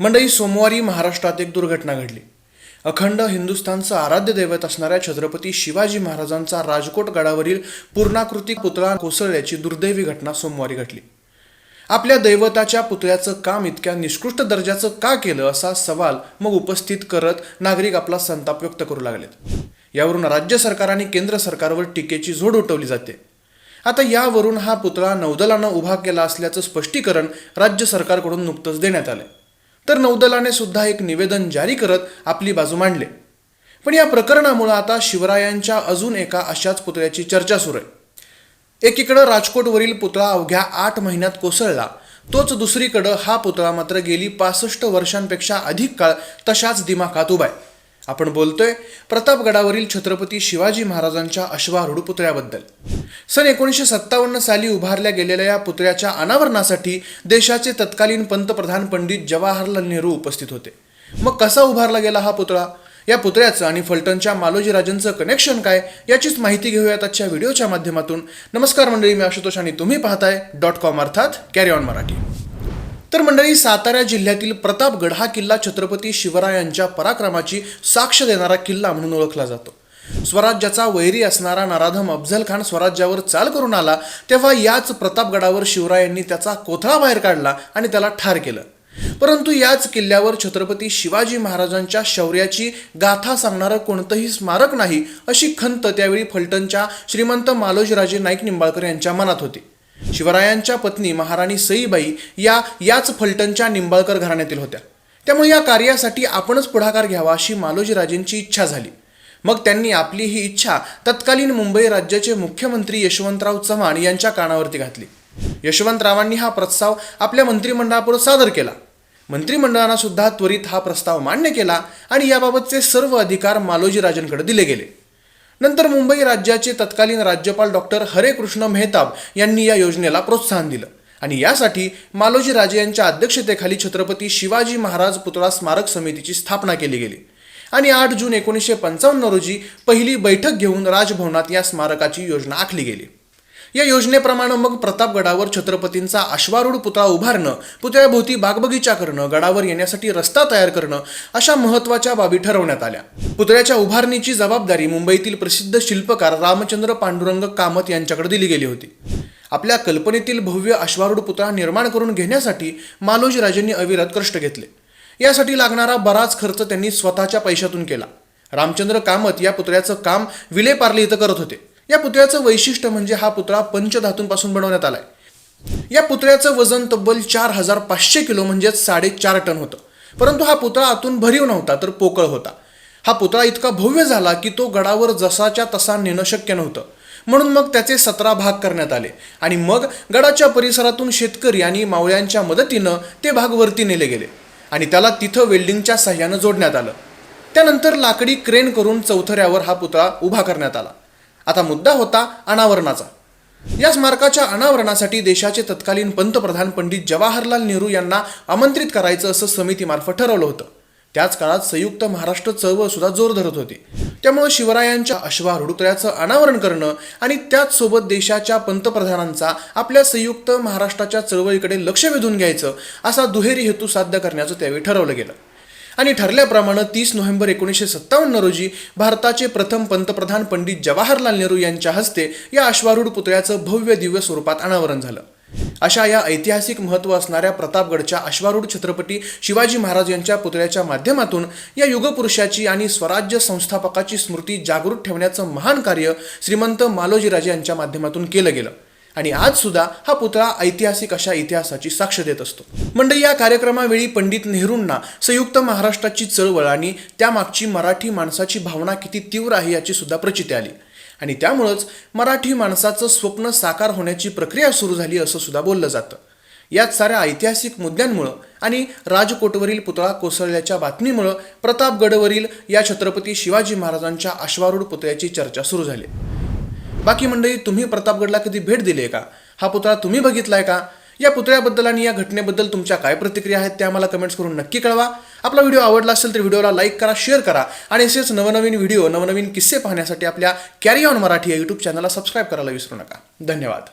मंडळी सोमवारी महाराष्ट्रात एक दुर्घटना घडली. अखंड हिंदुस्थानचं आराध्य दैवत असणाऱ्या छत्रपती शिवाजी महाराजांचा राजकोट गडावरील पूर्णाकृती पुतळा कोसळल्याची दुर्दैवी घटना सोमवारी घडली. आपल्या दैवताच्या पुतळ्याचं काम इतक्या निष्कृष्ट दर्जाचं का केलं असा सवाल मग उपस्थित करत नागरिक आपला संताप व्यक्त करू लागलेत. यावरून राज्य सरकार आणि केंद्र सरकारवर टीकेची झोड उठवली जाते. आता यावरून हा पुतळा नौदलानं उभा केला असल्याचं स्पष्टीकरण राज्य सरकारकडून नुकतंच देण्यात आलं तर नौदलाने सुद्धा एक निवेदन जारी करत आपली बाजू मांडली. पण या प्रकरणामुळं आता शिवरायांच्या अजून एका अशाच पुतळ्याची चर्चा सुरू आहे. एकीकडं राजकोटवरील पुतळा अवघ्या आठ महिन्यात कोसळला तोच दुसरीकडं हा पुतळा मात्र गेली पासष्ट वर्षांपेक्षा अधिक काळ तशाच दिमाखात उभा आहे. आपण बोलतोय प्रतापगडावरील छत्रपती शिवाजी महाराजांच्या अश्वारूढ पुतळ्याबद्दल सन एकोणीसशे सत्तावन्न साली उभारल्या गेलेल्या या पुतळ्याच्या अनावरणासाठी देशाचे तत्कालीन पंतप्रधान पंडित जवाहरलाल नेहरू उपस्थित होते. मग कसा उभारला गेला हा पुतळा? या पुतळ्याचं आणि फलटणच्या मालोजीराजांचं कनेक्शन काय? याचीच माहिती घेऊयात आजच्या व्हिडिओच्या माध्यमातून. नमस्कार मंडळी मी आशुतोष आणि तुम्ही पाहताय डॉट कॉम अर्थात कॅरी ऑन मराठी. तर मंडळी सातारा जिल्ह्यातील प्रतापगड हा किल्ला छत्रपती शिवरायांच्या पराक्रमाची साक्ष देणारा किल्ला म्हणून ओळखला जातो. स्वराज्याचा वैरी असणारा नराधम अफजल खान स्वराज्यावर चाल करून आला तेव्हा याच प्रतापगडावर शिवरायांनी त्याचा कोथळा बाहेर काढला आणि त्याला ठार केलं. परंतु याच किल्ल्यावर छत्रपती शिवाजी महाराजांच्या शौर्याची गाथा सांगणारं कोणतंही स्मारक नाही अशी खंत त्यावेळी फलटणच्या श्रीमंत मालोजीराजे नाईक निंबाळकर यांच्या मनात होती. शिवरायांच्या पत्नी महाराणी सईबाई या याच फलटणच्या निंबाळकर घराण्यातील होत्या. त्यामुळे या कार्यासाठी आपणच पुढाकार घ्यावा अशी मालोजीराजेंची इच्छा झाली. मग त्यांनी आपली ही इच्छा तत्कालीन मुंबई राज्याचे मुख्यमंत्री यशवंतराव चव्हाण यांच्या कानावरती घातली. यशवंतरावांनी हा प्रस्ताव आपल्या मंत्रिमंडळापुढे सादर केला. मंत्रिमंडळानं सुद्धा त्वरित हा प्रस्ताव मान्य केला आणि याबाबतचे सर्व अधिकार मालोजीराजांकडे दिले गेले. नंतर मुंबई राज्याचे तत्कालीन राज्यपाल डॉक्टर हरेकृष्ण मेहताब यांनी या योजनेला प्रोत्साहन दिलं. आणि यासाठी मालोजी राजे यांच्या अध्यक्षतेखाली छत्रपती शिवाजी महाराज पुतळा स्मारक समितीची स्थापना केली गेली. आणि आठ जून एकोणीसशे पंचावन्न रोजी पहिली बैठक घेऊन राजभवनात या स्मारकाची योजना आखली गेली. या योजनेप्रमाणे मग प्रतापगडावर छत्रपतींचा अश्वारूढ पुतळा उभारणं पुतळ्याभोवती बागबगीचा करणं गडावर येण्यासाठी रस्ता तयार करणं अशा महत्त्वाच्या बाबी ठरवण्यात आल्या. पुतळ्याच्या उभारणीची जबाबदारी मुंबईतील प्रसिद्ध शिल्पकार रामचंद्र पांडुरंग कामत यांच्याकडे दिली गेली होती. आपल्या कल्पनेतील भव्य अश्वारूढ पुतळा निर्माण करून घेण्यासाठी मालोजीराजेंनी अविरत कष्ट घेतले. यासाठी लागणारा बराच खर्च त्यांनी स्वतःच्या पैशातून केला. रामचंद्र कामत या पुतळ्याचं काम विलेपार्ले इथं करत होते. या पुतळ्याचं वैशिष्ट्य म्हणजे हा पुतळा पंचधातूंपासून बनवण्यात आलाय. या पुतळ्याचं वजन तब्बल चार हजार पाचशे किलो म्हणजेच साडेचार टन होतं. परंतु हा पुतळा आतून भरीव नव्हता तर पोकळ होता. हा पुतळा इतका भव्य झाला की तो गडावर जसाच्या तसा नेणं शक्य नव्हतं. म्हणून मग त्याचे सतरा भाग करण्यात आले आणि मग गडाच्या परिसरातून शेतकरी आणि मावळ्यांच्या मदतीनं ते भाग वरती नेले गेले आणि त्याला तिथं वेल्डिंगच्या सहाय्यानं जोडण्यात आलं. त्यानंतर लाकडी क्रेन करून चौथऱ्यावर हा पुतळा उभा करण्यात आला. आता मुद्दा होता अनावरणाचा. या स्मारकाच्या अनावरणासाठी देशाचे तत्कालीन पंतप्रधान पंडित जवाहरलाल नेहरू यांना आमंत्रित करायचं असं समितीमार्फत ठरवलं होतं. त्याच काळात संयुक्त महाराष्ट्र चळवळ सुद्धा जोर धरत होती. त्यामुळे शिवरायांच्या अश्वारूढुतळ्याचं अनावरण करणं आणि त्याचसोबत देशाच्या पंतप्रधानांचा आपल्या संयुक्त महाराष्ट्राच्या चळवळीकडे लक्ष वेधून घ्यायचं असा दुहेरी हेतू साध्य करण्याचं त्यावेळी ठरवलं गेलं. आणि ठरल्याप्रमाणे तीस नोव्हेंबर एकोणीसशे सत्तावन्न रोजी भारताचे प्रथम पंतप्रधान पंडित जवाहरलाल नेहरू यांच्या हस्ते या अश्वारूढ पुतळ्याचं भव्य दिव्य स्वरूपात अनावरण झालं. अशा या ऐतिहासिक महत्त्व असणाऱ्या प्रतापगडच्या अश्वारूढ छत्रपती शिवाजी महाराज यांच्या पुतळ्याच्या माध्यमातून या युगपुरुषाची आणि स्वराज्य संस्थापकाची स्मृती जागृत ठेवण्याचं महान कार्य श्रीमंत मालोजीराजे यांच्या माध्यमातून केलं गेलं. आणि आज सुद्धा हा पुतळा ऐतिहासिक अशा इतिहासाची साक्ष देत असतो. मंडळी या कार्यक्रमावेळी पंडित नेहरूंना संयुक्त महाराष्ट्राची चळवळ आणि त्यामागची मराठी माणसाची भावना किती तीव्र आहे याची सुद्धा प्रचिती आली. आणि त्यामुळंच मराठी माणसाचं स्वप्न साकार होण्याची प्रक्रिया सुरू झाली असं सुद्धा बोललं जातं. याच साऱ्या ऐतिहासिक मुद्द्यांमुळं आणि राजकोटवरील पुतळा कोसळल्याच्या बातमीमुळं प्रतापगडवरील या छत्रपती शिवाजी महाराजांच्या अश्वारूढ पुतळ्याची चर्चा सुरू झाली. बाकी मंडळी तुम्ही प्रतापगडला कधी भेट दिली आहे का? हा पुतळा तुम्ही बघितलाय का? या पुतळ्याबद्दल आणि या घटनेबद्दल तुमच्या काय प्रतिक्रिया आहेत त्या मला कमेंट्स करून नक्की कळवा. आपला व्हिडिओ आवडला असेल तर व्हिडिओला लाईक करा शेअर करा आणि असेच नवनवीन व्हिडिओ नवनवीन किस्से पाहण्यासाठी आपल्या कॅरी ऑन मराठी या यूट्यूब चॅनलला सबस्क्राईब करायला विसरू नका. धन्यवाद.